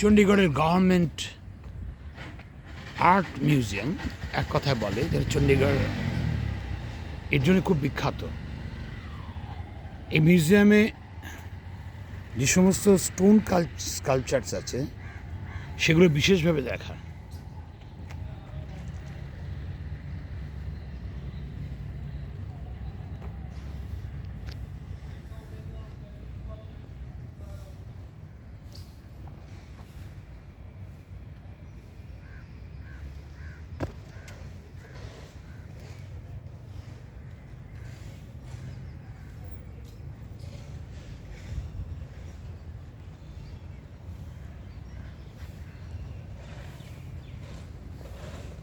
চণ্ডীগড়ের government art museum এক কথায় বলে যে চণ্ডীগড় এর জন্য খুব বিখ্যাত। এই মিউজিয়ামে যে সমস্ত স্টোন কালচার্স আছে, সেগুলো বিশেষভাবে দেখা।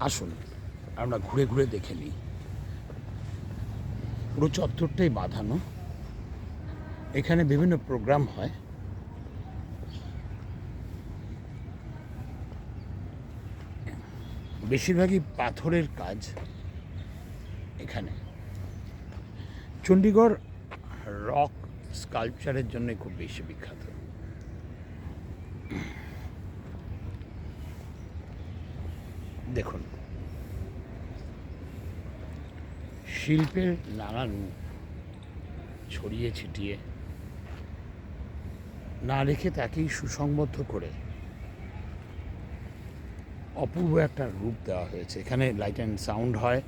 আসুন, আমরা ঘুরে ঘুরে দেখে নিই। পুরো চত্বরটাই বাঁধানো। এখানে বিভিন্ন প্রোগ্রাম হয়। বেশিরভাগই পাথরের কাজ এখানে। চণ্ডীগড় রক স্কাল্পচারের জন্য খুব বেশি বিখ্যাত। দেখুন। শিল্পের নানা রূপ ছড়িয়ে ছিটিয়ে না রেখে তাকেই সুসংবদ্ধ করে অপূর্ব একটা রূপ দেওয়া হয়েছে। এখানে লাইট অ্যান্ড সাউন্ড হয়।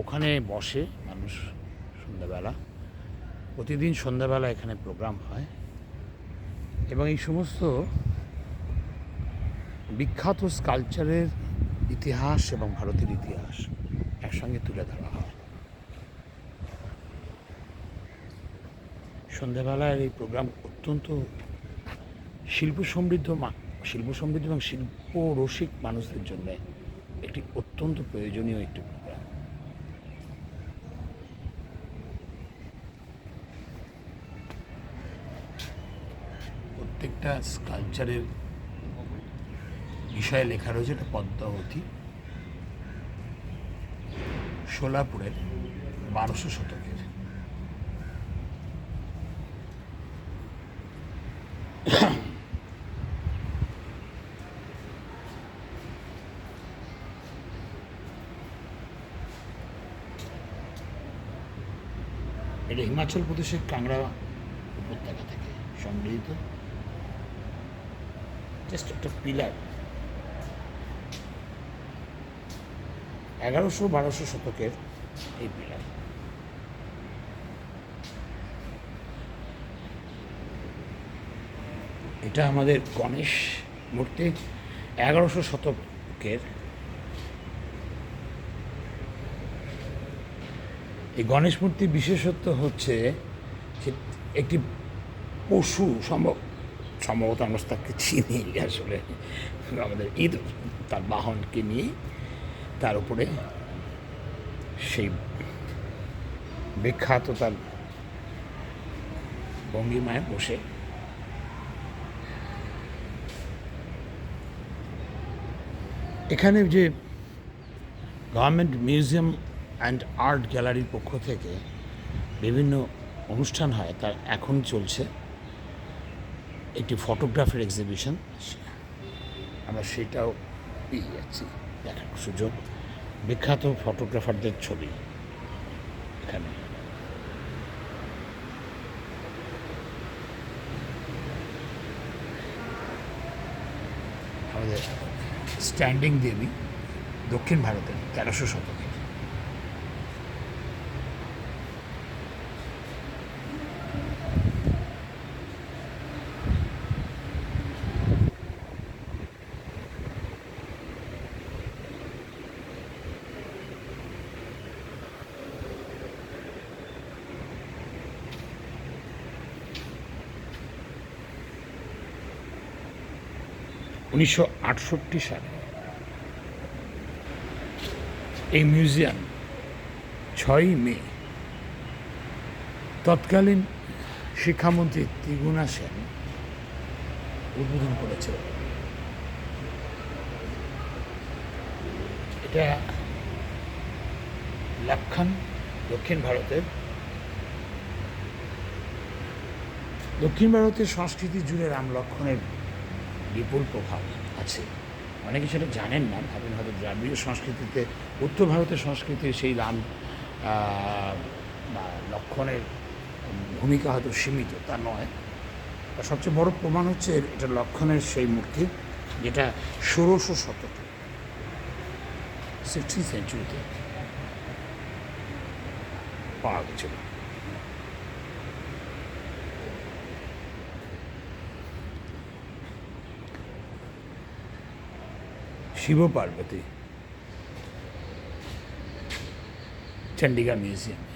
ওখানে বসে মানুষ সন্ধ্যাবেলা, প্রতিদিন সন্ধ্যাবেলা এখানে প্রোগ্রাম হয় এবং এই সমস্ত বিখ্যাত স্কালচারের ইতিহাস এবং ভারতের ইতিহাস একসঙ্গে তুলে ধরা হয়। সন্ধ্যাবেলার এই প্রোগ্রাম অত্যন্ত শিল্প সমৃদ্ধ শিল্প সমৃদ্ধ এবং শিল্প রসিক মানুষদের জন্য একটি অত্যন্ত প্রয়োজনীয় একটি প্রোগ্রাম। প্রত্যেকটা স্কালচারের বিষয়ে লেখা রয়েছে, এটা পদ্মাবতী, সোলাপুরের বারোশো শতকের। এটা হিমাচল প্রদেশের কাংড়া উপত্যকা থেকে সংগৃহীত। জাস্ট একটা পিলার এগারোশো বারোশো শতকের এই পিলার এটা আমাদের গণেশ মূর্তি, এগারোশো শতকের এই গণেশ মূর্তি বিশেষত্ব হচ্ছে একটি পশু সম্ভব, সম্ভবত আমরা তাকে চিনি আসলে। আমাদের ঈদ, তার বাহনকে নিয়ে তার উপরে সেই বিখ্যাত তার ভঙ্গিমায় বসে। এখানে যে গভর্নমেন্ট মিউজিয়াম অ্যান্ড আর্ট গ্যালারির পক্ষ থেকে বিভিন্ন অনুষ্ঠান হয় তার এখন চলছে। একটি ফটোগ্রাফির এক্সিবিশন আমরা সেটাও পেয়ে যাচ্ছি। দেখার সুযোগ। বিখ্যাত ফটোগ্রাফারদের ছবি এখানে। আমাদের স্ট্যান্ডিং দেবী দক্ষিণ ভারতের তেরোশো শতকে। উনিশশো আটষট্টি সালে এই মিউজিয়াম ছয়ই মে তৎকালীন শিক্ষামন্ত্রী ত্রিগুণা সেন উদ্বোধন করেছিল। এটা লাক্ষান দক্ষিণ ভারতের দক্ষিণ ভারতের সংস্কৃতি জুড়ে রাম লক্ষণের বিপুল প্রভাব আছে। অনেকে সেটা জানেন না, ভাবেন হয়তো দ্রাবিড় সংস্কৃতিতে, উত্তর ভারতের সংস্কৃতির সেই রাম বা লক্ষণের ভূমিকা হয়তো সীমিত, তা নয়। সবচেয়ে বড় প্রমাণ হচ্ছে এটা লক্ষণের সেই মূর্তি, যেটা ষোড়শ শতকে সিক্সটিন সেঞ্চুরিতে পাওয়া গেছিল। শিব পার্বতী। চণ্ডীগড় মিউজিয়ামে।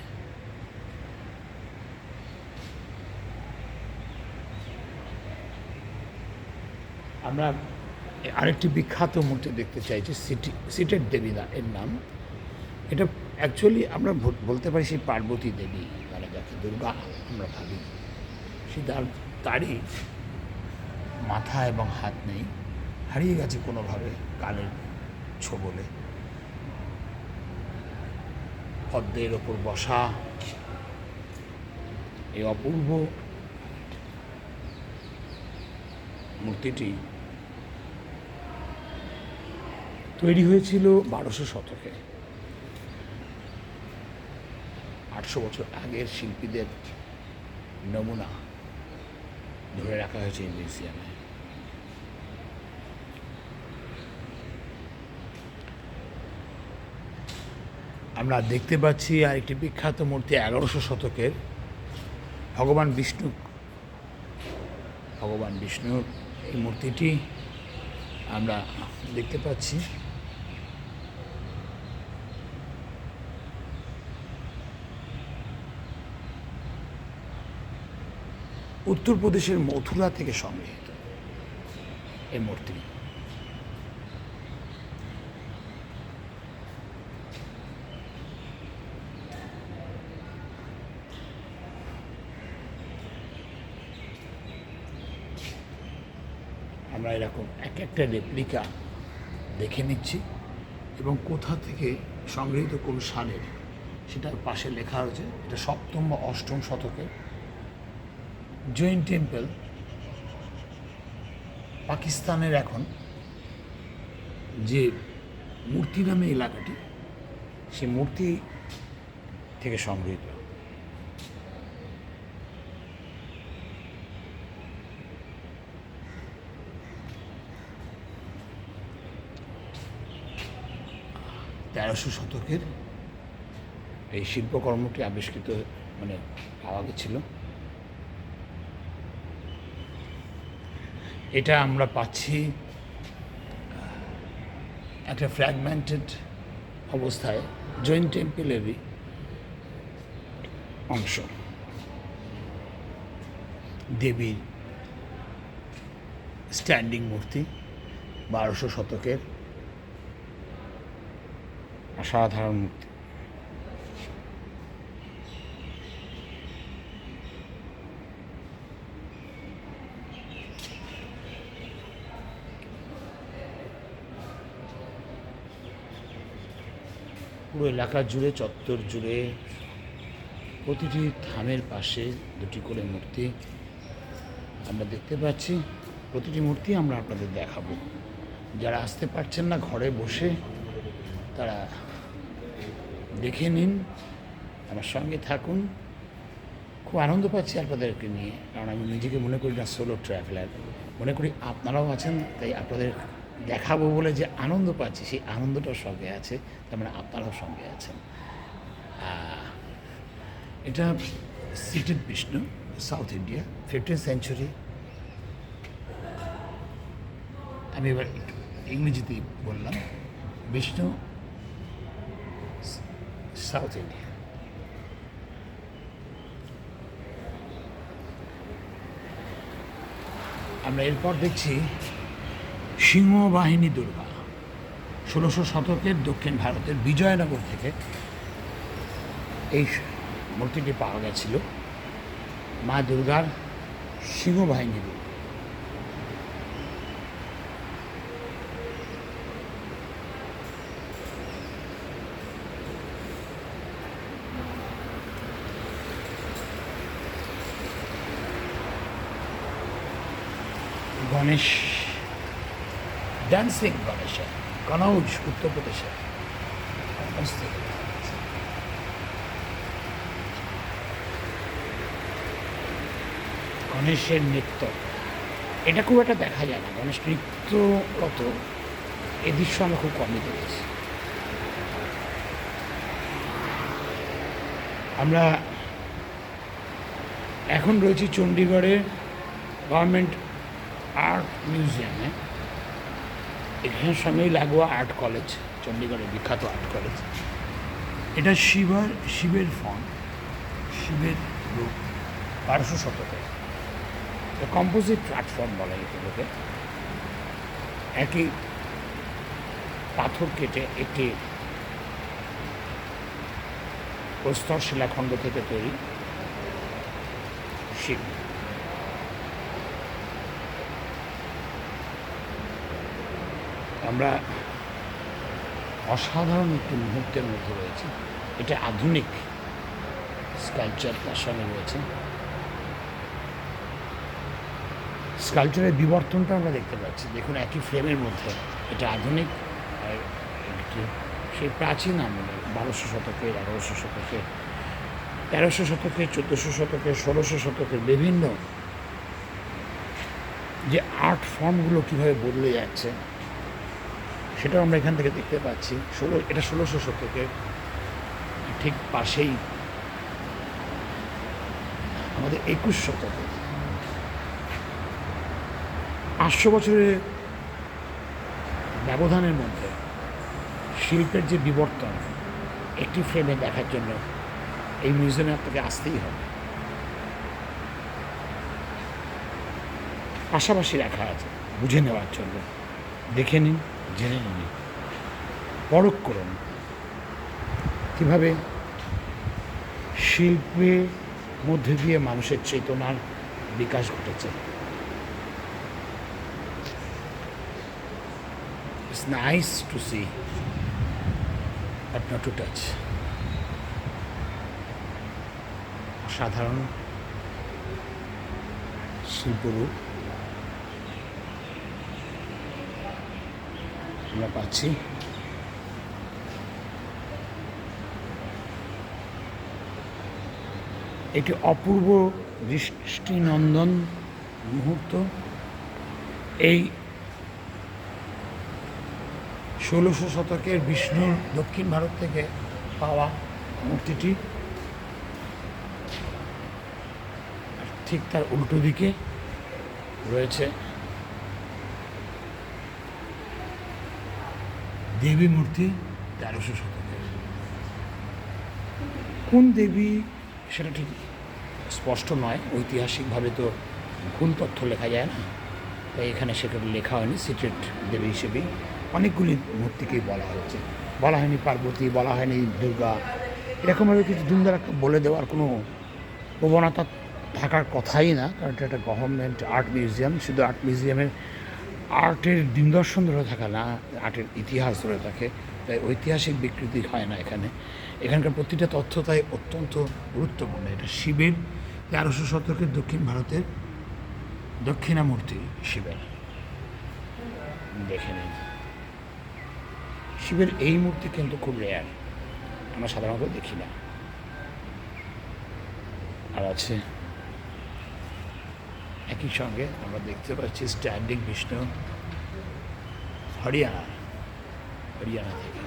আমরা আরেকটি বিখ্যাত মূর্তি দেখতে চাইছি, সিটি, সিটের দেবী না এর নাম। এটা অ্যাকচুয়ালি আমরা বলতে পারি সেই পার্বতী দেবী মানে যাকে দুর্গা আমরা ভাবি। সে তার, তারই মাথা এবং হাত নেই, হারিয়ে গেছে কোনোভাবে। কালের ছোবলে। পদ্মের ওপর বসা। এই অপূর্ব মূর্তিটি তৈরি হয়েছিল বারোশো শতকে। আটশো বছর আগের শিল্পীদের নমুনা ধরে রাখা হয়েছে মিউজিয়ামে আমরা দেখতে পাচ্ছি আর একটি বিখ্যাত মূর্তি এগারোশো শতকের। ভগবান বিষ্ণু। ভগবান বিষ্ণুর এই মূর্তিটি আমরা দেখতে পাচ্ছি। উত্তরপ্রদেশের মথুরা থেকে সংগৃহীত এই মূর্তি আমরা এরকম এক একটা রেপ্লিকা দেখে নিচ্ছি এবং কোথা থেকে সংগৃহীত কোন সালের সেটার পাশে লেখা হয়েছে এটা সপ্তম বা অষ্টম শতকের জৈন টেম্পল পাকিস্তানের এখন যে মূর্তি নামে এলাকাটি সে মূর্তি থেকে সংগৃহীত। তেরোশো শতকের এই শিল্পকর্মটি আবিষ্কৃত মানে পাওয়া গেছিল। এটা আমরা পাচ্ছি একটা ফ্র্যাগমেন্টেড অবস্থায়, জৈন টেম্পলেরই অংশ। দেবীর স্ট্যান্ডিং মূর্তি, বারোশো শতকের অসাধারণ মূর্তি। পুরো এলাকা জুড়ে, চত্বর জুড়ে, প্রতিটি থামের পাশে দুটি করে মূর্তি আমরা দেখতে পাচ্ছি। প্রতিটি মূর্তি আমরা আপনাদের দেখাবো। যারা আসতে পারছেন না ঘরে বসে, তারা দেখে নিন, আমার সঙ্গে থাকুন। খুব আনন্দ পাচ্ছি আপনাদেরকে নিয়ে, কারণ আমি নিজেকে মনে করি না সোলো ট্রাভেলার মনে করি আপনারাও আছেন, তাই আপনাদের দেখাবো বলে যে আনন্দ পাচ্ছি, সেই আনন্দটাও সঙ্গে আছে, তার মানে আপনারাও সঙ্গে আছেন। এটা seated Vishnu south India fifteen century আমি এবার ইংরেজিতেই বললাম। বিষ্ণু সাউথ ইন্ডিয়া আমরা এরপর দেখছি সিংহবাহিনী দুর্গা, ষোলোশো শতকের দক্ষিণ ভারতের বিজয়নগর থেকে এই মূর্তিটি পাওয়া গেছিল মা দুর্গার সিংহবাহিনী রূপ। গণেশ ড্যান্সিং গণেশের কনৌজ উত্তরপ্রদেশে গণেশের নৃত্য এটা খুব একটা দেখা যায় না। গণেশ নৃত্য কত? এ দৃশ্য আমরা খুব কমই দেখেছি। আমরা এখন রয়েছি চণ্ডীগড়ের গভর্নমেন্ট আর্ট মিউজিয়ামে এখানে সঙ্গেই লাগোয়া আর্ট কলেজ চণ্ডীগড়ের বিখ্যাত আর্ট কলেজ এটা শিবার, শিবের ফন শিবের রূপ, বারোশো শতকে। কম্পোজিট প্ল্যাটফর্ম বলা এগুলোকে একই পাথর কেটে একটি প্রস্তর শিলাখণ্ড থেকে তৈরি শিব। আমরা অসাধারণ একটি মুহূর্তের মধ্যে রয়েছে। এটা আধুনিক স্কালচার তার সঙ্গে রয়েছে। স্কালচারের বিবর্তনটা আমরা দেখতে পাচ্ছি। দেখুন, একই ফ্রেমের মধ্যে এটা আধুনিক আর সেই প্রাচীন আমলের বারোশো শতকে এগারোশো শতকে তেরোশো শতকে চোদ্দোশো শতকে ষোলোশো শতকের বিভিন্ন যে আর্ট ফর্মগুলো কীভাবে বদলে যাচ্ছে সেটাও আমরা এখান থেকে দেখতে পাচ্ছি। ষোলো, এটা ষোলোশো শতকে, ঠিক পাশেই আমাদের একুশ শতকে। পাঁচশো বছরের ব্যবধানের মধ্যে শিল্পের যে বিবর্তন, একটি ফ্রেমে দেখার জন্য এই মিউজিয়ামে আপনাকে আসতেই হবে। পাশাপাশি রাখা আছে, বুঝে নেওয়ার জন্য। দেখে নিন। জেনে নিন। পরখ করুন। কীভাবে? শিল্পের মধ্যে দিয়ে মানুষের চেতনার বিকাশ ঘটেছে। It's nice to see, but not to. সাধারণ শিল্পরূপ। আমরা পাচ্ছি। একটি অপূর্ব দৃষ্টিনন্দন মুহূর্ত। এই ষোলোশো শতকের বিষ্ণুর দক্ষিণ ভারত থেকে পাওয়া মূর্তিটি ঠিক তার উল্টো দিকে রয়েছে। দেবী মূর্তি তেরোশো শতকের। কোন দেবী? সেটা ঠিক স্পষ্ট নয় ঐতিহাসিকভাবে তো ভুল তথ্য লেখা যায় না তাই এখানে সেটা লেখা হয়নি সিক্রেট দেবী হিসেবে। অনেকগুলি মূর্তিকেই বলা হয়েছে। বলা হয়নি পার্বতী বলা হয়নি দুর্গা। এরকমভাবে কিছু দুমদার বলে দেওয়ার কোনো প্রবণতা থাকার কথাই না কারণ এটা একটা গভর্নমেন্ট আর্ট মিউজিয়াম শুধু আর্ট মিউজিয়ামের আর্টের দিনদর্শন ধরে থাকা না, আর্টের ইতিহাস ধরে থাকে, তাই ঐতিহাসিক বিকৃতি হয় না এখানে। এখানকার প্রতিটা তথ্য তাই অত্যন্ত গুরুত্বপূর্ণ। এটা শিবের তেরোশো শতকের দক্ষিণ ভারতের দক্ষিণামূর্তি শিবের। দেখে নিন। শিবের এই মূর্তি কিন্তু খুব রেয়ার আমরা সাধারণত দেখি না। আর আছে একই সঙ্গে আমরা দেখতে পাচ্ছি স্ট্যান্ডিং বিষ্ণু হরিয়ানা হরিয়ানা থেকে।